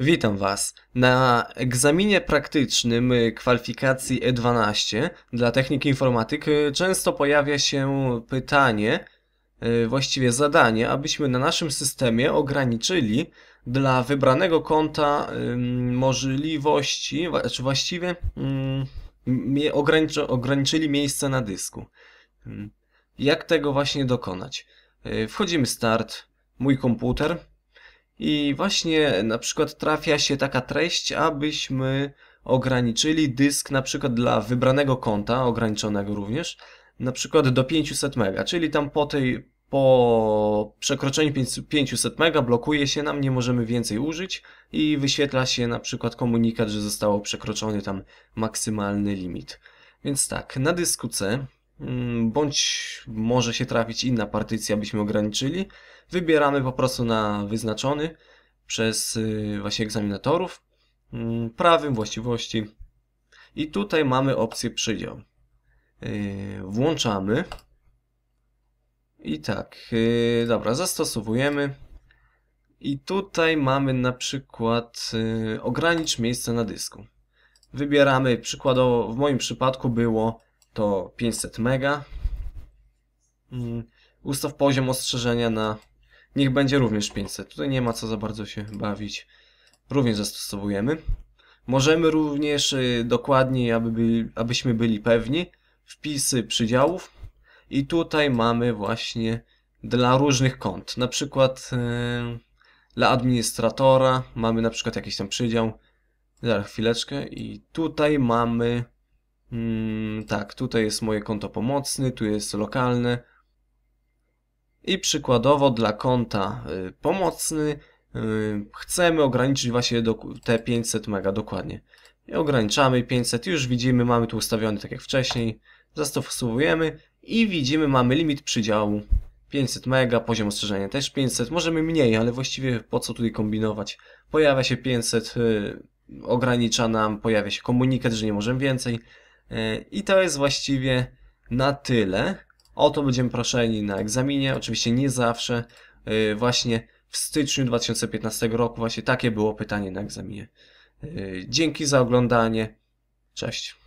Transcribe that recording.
Witam Was. Na egzaminie praktycznym kwalifikacji E12 dla techniki informatyki często pojawia się pytanie, y, właściwie zadanie, abyśmy na naszym systemie ograniczyli dla wybranego konta możliwości, czy właściwie ograniczy, ograniczyli miejsce na dysku. Ym, Jak tego właśnie dokonać? Y, Wchodzimy start, mój komputer. I właśnie na przykład trafia się taka treść, abyśmy ograniczyli dysk na przykład dla wybranego konta, ograniczonego również, na przykład do 500 mega, czyli tam po tej, po przekroczeniu 500 mega blokuje się nam, nie możemy więcej użyć i wyświetla się na przykład komunikat, że zostało przekroczony tam maksymalny limit. Więc tak, na dysku C, bądź może się trafić inna partycja, byśmy ograniczyli, Wybieramy po prostu na wyznaczony przez y, właśnie egzaminatorów mm, prawym właściwości i tutaj mamy opcję przydział. Y, Włączamy i tak, y, dobra, zastosowujemy i tutaj mamy na przykład ogranicz miejsce na dysku. Wybieramy, przykładowo w moim przypadku było to 500 mega. Mm, Ustaw poziom ostrzeżenia na Niech będzie również 500. Tutaj nie ma co za bardzo się bawić. Również zastosowujemy. Możemy również y, dokładniej, aby byli, abyśmy byli pewni, wpisy przydziałów. I tutaj mamy właśnie dla różnych kont. Na przykład y, dla administratora mamy na przykład jakiś tam przydział. Zaraz chwileczkę. I tutaj mamy. Mm, tak, tutaj jest moje konto pomocny, tu jest lokalne. I przykładowo dla konta y, pomocny y, chcemy ograniczyć właśnie do, te 500 mega dokładnie. I ograniczamy 500, już widzimy, mamy tu ustawiony tak jak wcześniej. Zastosowujemy i widzimy, mamy limit przydziału 500 mega, poziom ostrzeżenia też 500, możemy mniej, ale właściwie po co tutaj kombinować. Pojawia się 500, y, ogranicza nam, pojawia się komunikat, że nie możemy więcej. Y, I to jest właściwie na tyle. O to będziemy proszeni na egzaminie, oczywiście nie zawsze. Yy, Właśnie w styczniu 2015 roku właśnie takie było pytanie na egzaminie. Yy, Dzięki za oglądanie. Cześć.